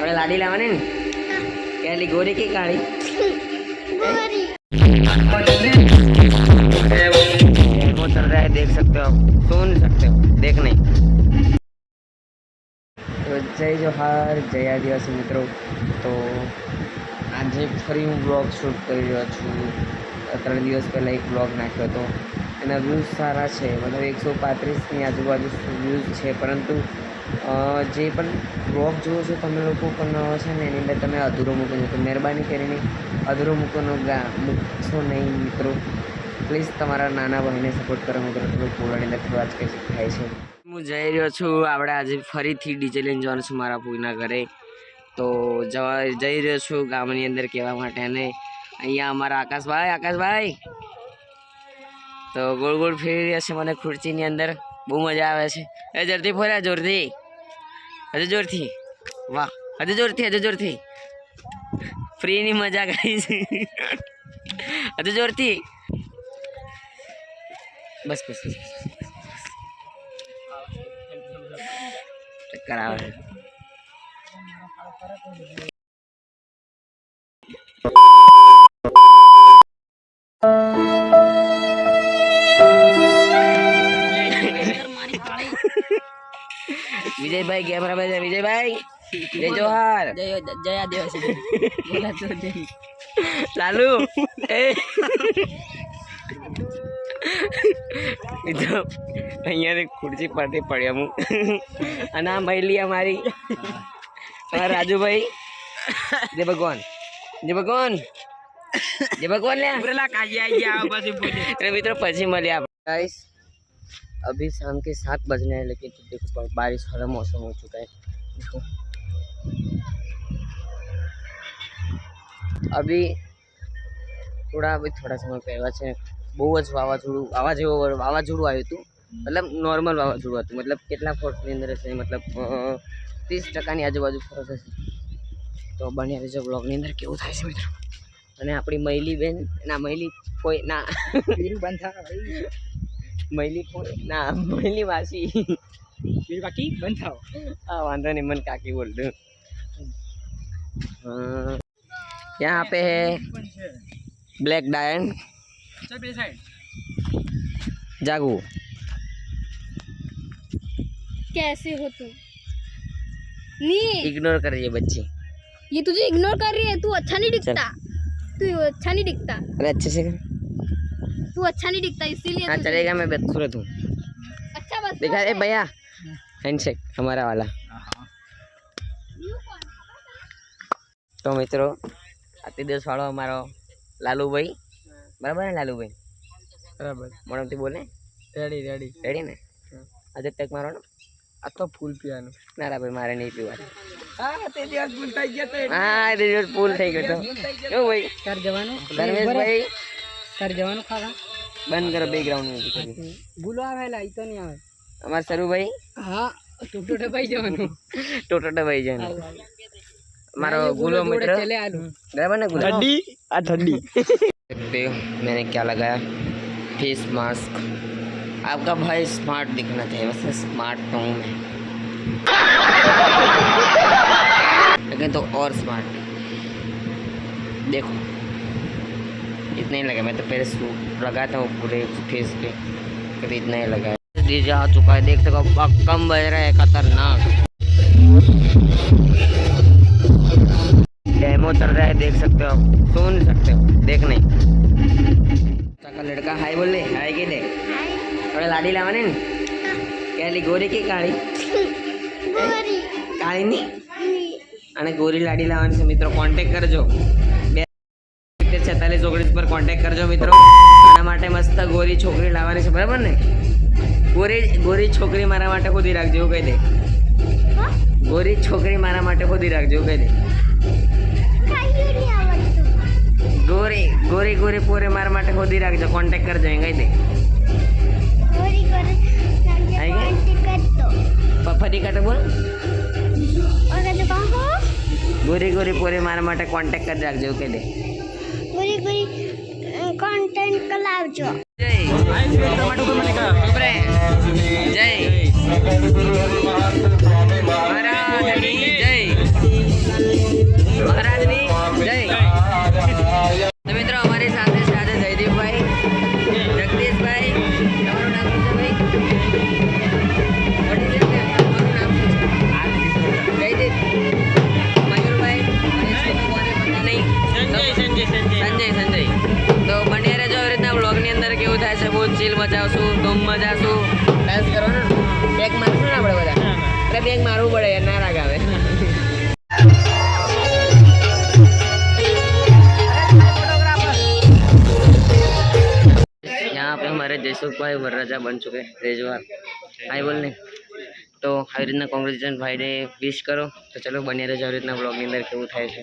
આપણે લાડી લાવવાની ને કેલી ગોરી કે કાળી वो चल रहा है देख सकते हो आप सुन सकते हो देख नहीं તો જય જોહાર જય આદિવાસી મિત્રો તો આજે ફરી હું બ્લોગ શૂટ કરી રહ્યો છું ત્રણ દિવસ પહેલાં એક બ્લોગ નાખ્યો હતો એના વ્યૂઝ સારા છે મતલબ એકસો પાંત્રીસની આજુબાજુ વ્યૂઝ છે પરંતુ અ, જે પણ બ્લોગ જુઓ છો, તમે લોકો પણ છે ને, એની અંદર તમે અધૂરો મૂકો છો. તો મહેરબાની કરીને અધૂરો મૂકવાનો મૂકશો નહીં, મિત્રો. પ્લીઝ તમારા નાના ભાઈને સપોર્ટ કરો, મિત્રો. થોડું પોળાની અંદર આજ કંઈ થાય છે. હું જઈ રહ્યો છું. આપણે આજે ફરીથી ડીજે લઈને જવાનું છું મારા પૂરના ઘરે. તો જવા, જઈ રહ્યો છું ગામની અંદર કહેવા માટે અને અહીંયા અમારા આકાશભાઈ આકાશભાઈ. તો ગોળ ગોળ ફેરી રહ્યા છે મને ખુરચીની અંદર. બહુ મજા આવે છે. એ જોરથી ફર્યા જોરથી હજુ જોરથી. વાહ, હજુ જોરથી હજુ જોરથી. ફ્રીની મજા છે. હજુ જોરથી. બસ બસ બસ. ચક્કર આવે. વિજયભાઈ કેમેરામેન વિજયભાઈ. જય જોહાર. જય જયા દેવાસી બોલાતો જય. લાલુ. એ. અહીંયા ખુરશી પરથી પડ્યા હું. અને આ મહિલી અમારી અમારા રાજુભાઈ. જય ભગવાન. જય ભગવાન. જય ભગવાન લે મિત્રો પછી મળ્યા अभी शाम के सात बजने हैं लेकिन देखो बारिश वाला मौसम हो चुका है देखो अभी થોડા અભી થોડા સમય પહેલા છે બહુ જ વાવાઝોડું વાવા જેવો વાવાઝોડું આવ્યું હતું મતલબ નોર્મલ વાવાઝોડું હતું મતલબ કેટલા ફોર્ટની અંદર હશે મતલબ ત્રીસ ટકાની આજુબાજુ ફરક હશે તો બન્યા રહેજો બ્લોગની અંદર કેવું થાય છે મિત્રો અને આપણી મહિલી બેન ના મહિલી કોઈ ના બીરું બંધ થા ભાઈ મહિલી કોઈ ના મહિલી માસી બીરું કાકી બંધ થાવ हाँ वांदा नहीं मन काकी बोल रहे हाँ यहाँ पे है ब्लैक डायन ચાલ બે સાઈડ जागू कैसे हो तुम नहीं इग्नोर करिए बच्ची ये तुझे इग्नोर कर रही है तू अच्छा नहीं दिखता तू अच्छा नहीं दिखता अरे अच्छे से कर तू अच्छा नहीं दिखता इसीलिए हाँ तुझे- चलेगा मैं बदसूरत हूँ अच्छा बस देखा ए भैया हैंडशेक हमारा वाला તો મિત્રો આથી દિવસ વાળો અમારો લાલુભાઈ બરાબર ને લાલુભાઈ બરાબર મોડમથી બોલે રેડી રેડી રેડી ને આજે ટેક મારો ને આ તો ફૂલ પીવાનું ના રા ભાઈ મારે નહીં પીવાનું હા તે દિવસ ફૂલ થઈ ગયા તો હા એ દિવસ ફૂલ થઈ ગયો તો કેવું ભાઈ કર જવાનું ધર્મેશભાઈ કર જવાનું ખાવા બંધ કરો બેકગ્રાઉન્ડ મ્યુઝિક ભૂલો આવેલા ઈ તો નહીં આવે અમારા સરુભાઈ હા ટૂંટો ટપાઈ જવાનું ટોટો ભાઈ છે મારો ગુલો મિત્ર ચલે આલુ बराबर ना गुलाब ઠંડી આ ઠંડી देखते हो मैंने क्या लगाया फेस मास्क आपका भाई स्मार्ट दिखना चाहिए वैसे स्मार्ट तो हूँ मैं लेकिन तो और स्मार्ट देखो इतना ही लगा मैं तो पहले सूट लगाता हूँ पूरे फेस पे कभी इतना ही लगा डीजे आ चुका है देख सको कम बज रहा है खतरनाक डेमो चल रहा है देख सकते हो आप सुन सकते हो देख नहीं का लड़का हाय बोल ले हाय के दे थोड़ा लाडी लावाने ने કેલી ગોરી કે કાળી કાળી ની અને ગોરી લાડી લાવવાની છે મિત્રો કોન્ટેક કરજો બે સિત્તેર છેતાલીસ ઓગણીસ પર કોન્ટેક્ટ કરજો મિત્રો. આના માટે મસ્ત ગોરી છોકરી લાવવાની છે, બરાબર ને? ગોરી ગોરી છોકરી મારા માટે ખોદી રાખજો, એવું કહી દે. ગોરી છોકરી મારા માટે ખોદી રાખજો, એવું કહી દે. ગોરી ગોરી ગોરી પોરે મારા માટે ખોદી રાખજો કોન્ટેક કરજો એ કહી દે. ફરી કાટો બોલ. ગોરી ગોરી પોરે મારા માટે કોન્ટેક કરી રાખજો, એવું કહી દે. કોન્ટેન્ટ કલાવજો. જય. ઉભરે. જય. જય. ચીલ મચાવશું ધૂમ મચાવશું ડાન્સ કરવાનો? બેગ મારશું ને આપણે બધા? એટલે બેગ મારવું પડે ના રાગ આવે. हमारे जयसुख भाई वर्राजा बन चुके रेजवार आई बोलने તો આવી રીતના કોંગ્રેચ્યુલેશન ભાઈને વિશ કરો. તો ચલો બની રહેજો આવી રીતના બ્લોગની અંદર કેવું થાય છે.